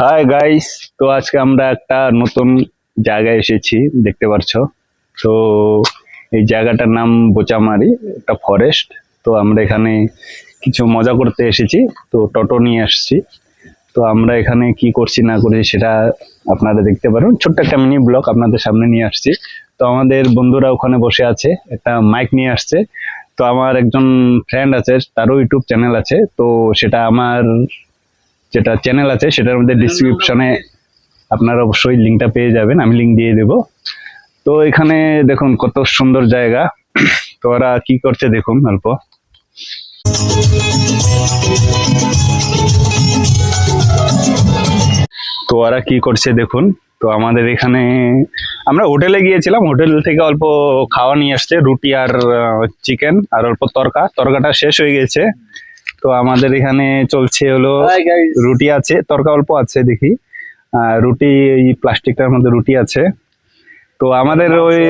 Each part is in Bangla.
হাই গাইস তো আজকে আমরা একটা নতুন জায়গায় এসেছি, দেখতে পারছ। তো এই জায়গাটার নাম বোচামারি, একটা ফরেস্ট তো আমরা এখানে কিছু মজা করতে এসেছি। তো টোটো নিয়ে আসছি। তো আমরা এখানে কি করছি, না করছি সেটা আপনারা দেখতে পারেন। ছোট্ট একটা মিনি ব্লগ আপনাদের সামনে নিয়ে আসছি। তো আমাদের বন্ধুরা ওখানে বসে আছে, একটা মাইক নিয়ে আসছে। তো আমার একজন ফ্রেন্ড আছে, তারও ইউটিউব চ্যানেল আছে। তো সেটা আমার যেটা চ্যানেল আছে, সেটার মধ্যে ডিসক্রিপশনে আপনারা অবশ্যই লিঙ্কটা পেয়ে যাবেন, আমি লিঙ্ক দিয়ে দেব। তো এখানে দেখুন কত সুন্দর জায়গা। তো ওরা কি করছে দেখুন অল্প। তো ওরা কি করছে দেখুন, তো আমাদের এখানে আমরা হোটেলে গিয়েছিলাম, হোটেল থেকে অল্প খাওয়া নিয়ে আসছে, রুটি আর চিকেন আর অল্প তরকা। তরকাটা শেষ হয়ে গেছে। তো আমাদের এখানে চলছে হলো রুটি আছে তরকা অল্প আছে দেখি। রুটি এই প্লাস্টিকটার মধ্যে রুটি আছে। তো আমাদের ওই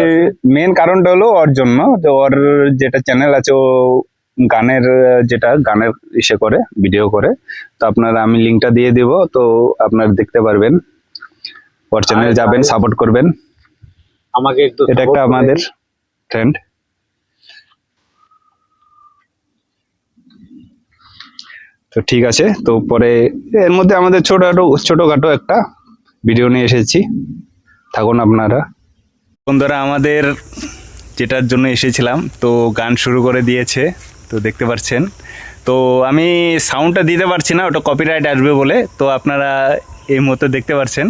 মেন কারণটা হলো ওর জন্য। যে ওর যেটা চ্যানেল আছে ও গানের যেটা গানের ইসে করে ভিডিও করে। তো আপনার আমি লিঙ্কটা দিয়ে দিব তো আপনার দেখতে পারবেন। ওর চ্যানেলে যাবেন সাপোর্ট করবেন। আমাকে একটু এটা একটা আমাদের দিন। ট্রেন্ড তো ঠিক আছে, তো পরে এর মধ্যে আমাদের ছোটখাটো ছোটোখাটো একটা ভিডিও নিয়ে এসেছি। থাকুন আপনারা। বন্ধুরা, আমাদের যেটার জন্য এসেছিলাম, তো গান শুরু করে দিয়েছে, তো দেখতে পাচ্ছেন। তো আমি সাউন্ডটা দিতে পারছি না, ওটা কপিরাইট আসবে বলে, তো আপনারা এই মতো দেখতে পাচ্ছেন।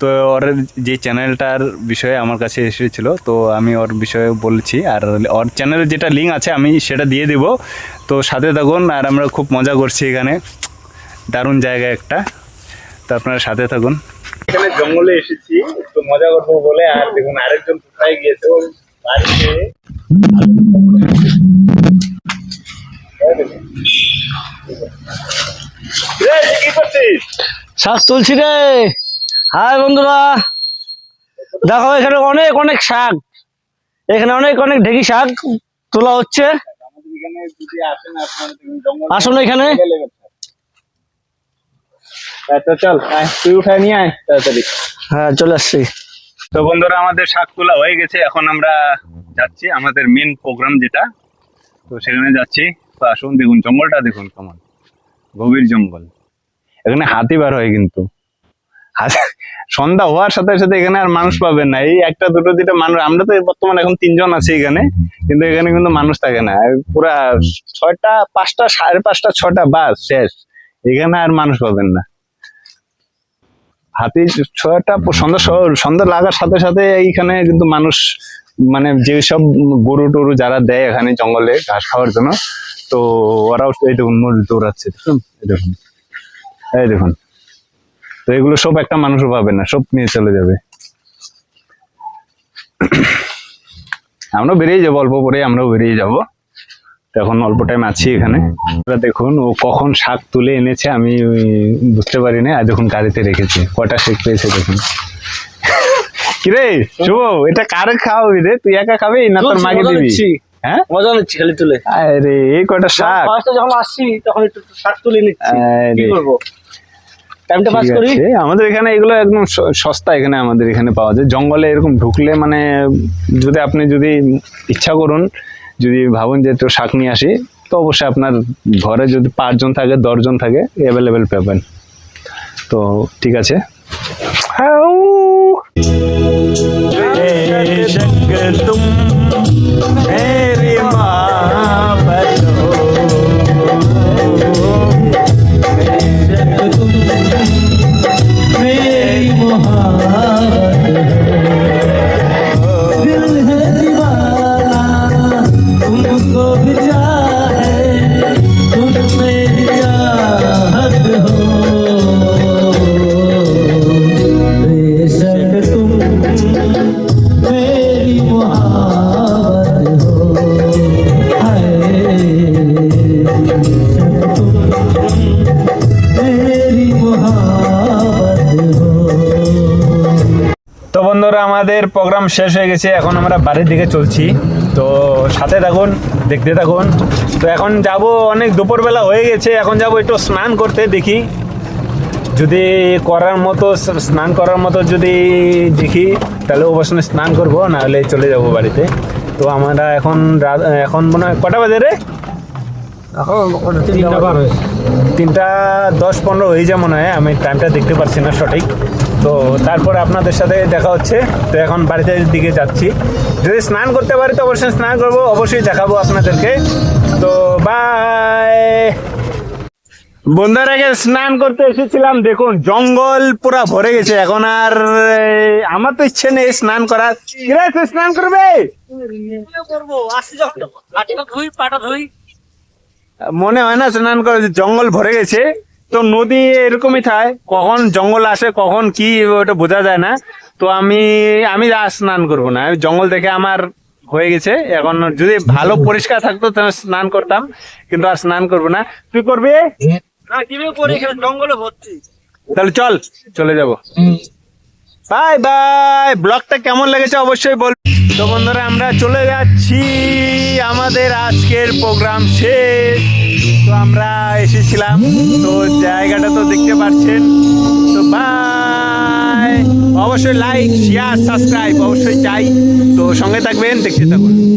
তো ওর যে চ্যানেলটার বিষয়ে আমার কাছে এসেছিল তো আমি ওর বিষয়ে বলছি। আর ওর চ্যানেলের যেটা লিঙ্ক আছে আমি সেটা দিয়ে দিব। তো সাথে থাকুন আর আমরা খুব মজা করছি এখানে। দারুণ জায়গা একটা। তো আপনারা সাথে থাকুন। এখানে জঙ্গলে এসেছি তো মজা করব বলে। আর দেখুন আরেকজন কোথায় গিয়েছে? ও বাড়িতে। কি তুলছি রে। হাই বন্ধুরা। দেখো এখানে অনেক অনেক শাক। এখানে অনেক অনেক ঢেকি শাক তোলা হচ্ছে। আসেন এখানে। চল তুই নিয়ে আয় তাড়াতাড়ি। হ্যাঁ চলে আসছি। তো বন্ধুরা আমাদের শাক তোলা হয়ে গেছে। এখন আমরা যাচ্ছি আমাদের মেন প্রোগ্রাম যেটা। তো সেখানে যাচ্ছি। তো আসুন দেখুন জঙ্গলটা দেখুন কেমন। গভীর জঙ্গল। এখানে হাতি বার হয় কিন্তু। সন্ধ্যা হওয়ার সাথে সাথে এখানে আর মানুষ পাবেন না। এই একটা দুটো দুটো মানুষ আমরা তো বর্তমানে এখন তিনজন আছি এখানে কিন্তু এখানে কিন্তু মানুষ থাকে না। পুরা ছয়টা পাঁচটা সাড়ে পাঁচটা ছটা বাস শেষ। এখানে আর মানুষ পাবেন না। হাতি ছয়টা সন্ধ্যা সন্ধ্যা লাগার সাথে সাথে এইখানে কিন্তু মানুষ মানে যেসব গরু টরু যারা দেয় এখানে জঙ্গলে ঘাস খাওয়ার জন্য তো ওরাও এই দেখুন মূল দৌড়াচ্ছে। দেখুন এই দেখুন এই দেখুন। তো এগুলো সব একটা মানুষও পাবে না সব নিয়ে চলে যাবে। আমরাও বেরিয়ে যাব অল্প পরে আমরাও বেরিয়ে যাব। এখন অল্প টাইম আছি এখানে। দেখুন ও কখন শাক তুলে এনেছে আমি বুঝতে পারি না আর দেখুন গাড়িতে রেখেছে। কটা শেক পেয়েছে দেখুন। কিরে শুভ এটা কারে খাওয়াবি রে? তুই একা খাবি না তোর মাকে দিবি? হ্যাঁ? মজা নিচ্ছি খালি তুলে। আরে এই কটা শাক। ফার্স্টে যখন আসছি তখন একটু শাক তুলে নিচ্ছি। কি করব? টাইমটা পাস করি? আমাদের এখানে এগুলো একদম স- সস্তা এখানে আমাদের এখানে পাওয়া যায়। জঙ্গলে এরকম ঢুকলে মানে যদি আপনি যদি ইচ্ছা করুন যদি ভাবুন যে একটু শাক নিয়ে আসি তো অবশ্যই আপনার ঘরে যদি পাঁচজন থাকে দশজন থাকে অ্যাভেলেবেল পাবেন। তো ঠিক আছে। তো বন্ধুরা আমাদের প্রোগ্রাম শেষ হয়ে গেছে এখন আমরা বাড়ির দিকে চলছি। তো সাথে থাকুন দেখতে থাকুন। তো এখন যাব অনেক দুপুরবেলা হয়ে গেছে এখন যাব একটু স্নান করতে দেখি। যদি করার মতো স্নান করার মতো যদি দেখি তাহলে অবশ্যই স্নান করব নাহলে চলে যাব বাড়িতে। তো আমরা এখন এখন মনে হয় কটা বাজে রে? তিনটা দশ পনেরো হয়ে যায় মনে হয় আমি টাইমটা দেখতে পারছি না সঠিক। তো তারপরে আপনাদের সাথে দেখা হচ্ছে। তো এখন বাড়িতে দিকে যাচ্ছি। যদি স্নান করতে পারি তো অবশ্যই স্নান করব, অবশ্যই দেখাবো আপনাদেরকে। তো বাই বন্ধুর স্নান করতে এসেছিলাম। দেখুন, জঙ্গল পুরা ভরে গেছে। এখন আর আমার তো ইচ্ছে নেই স্নান করার। স্নান করবে? মনে হয় না স্নান করে জঙ্গল ভরে গেছে। তো নদী এরকমই থাকে। কখন জঙ্গল আসে কখন কি ওটা বোঝা যায় না। তো আমি আমি আর স্নান করব না। জঙ্গল দেখে আমার হয়ে গেছে। এখন যদি ভালো পরিষ্কার থাকতো তাহলে স্নান করতাম। কিন্তু আর স্নান করব না। তুই করবি? জঙ্গলে ভর্তি। তাহলে চল চলে যাব। Bye bye. ব্লগটা কেমন লেগেছে অবশ্যই বল। তো বন্ধুরা আমরা চলে যাচ্ছি। আমাদের আজকের প্রোগ্রাম শেষ। তো আমরা এসেছিলাম। তো জায়গাটা তো দেখতে পাচ্ছেন। তো বাই অবশ্যই লাইক শেয়ার সাবস্ক্রাইব অবশ্যই চাই। তো সঙ্গে থাকবেন, দেখতে থাকুন।